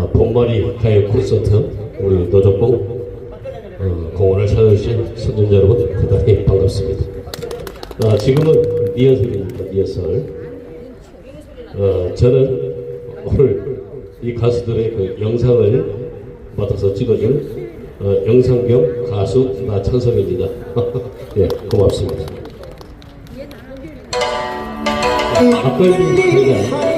어, 봄말이 가요 콘서트 우리 노적봉 어, 공원을 찾아주신 선전자 여러분 대단히 반갑습니다. 아, 지금은 리허설입니다. 리허설. 어, 저는 오늘 이 가수들의 그 영상을 맡아서 찍어준 어, 영상 겸 가수 나찬성입니다. 예, 고맙습니다. 아까 이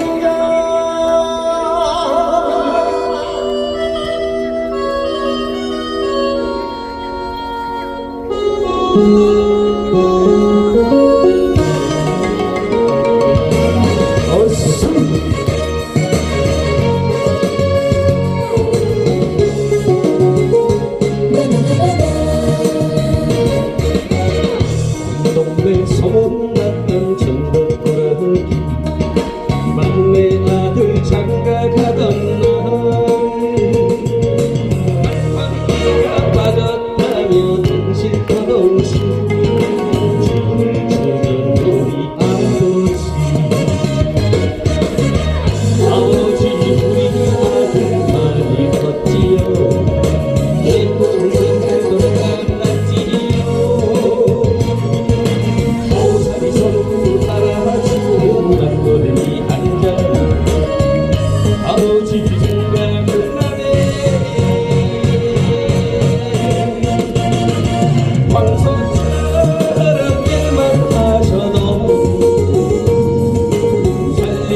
Olsun.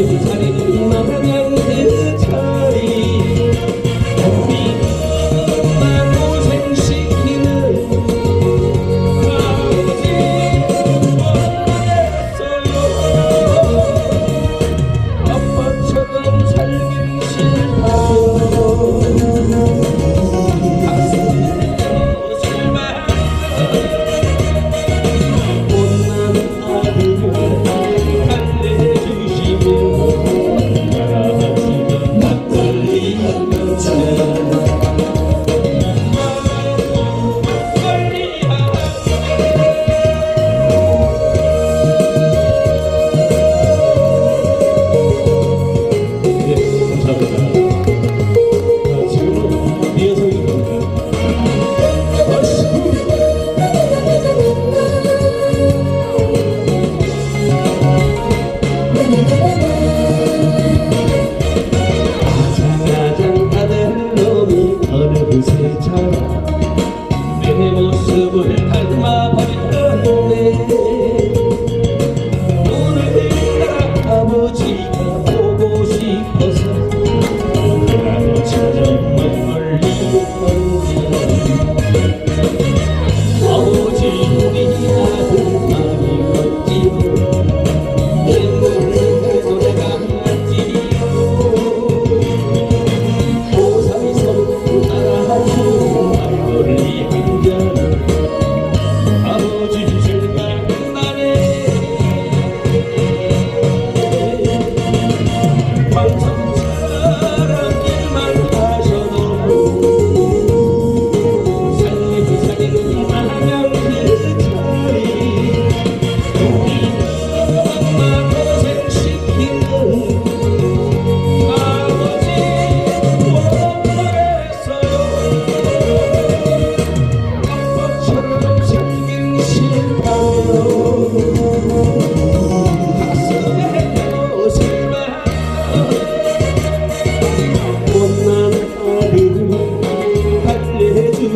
I'm not 아장아장하는 놈이 어느새 처럼 내 모습을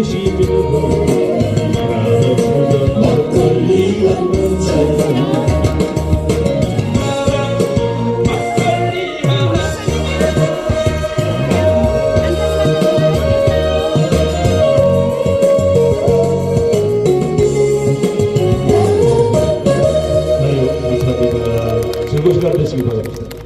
주시 Yugoslavia Sivas'ta.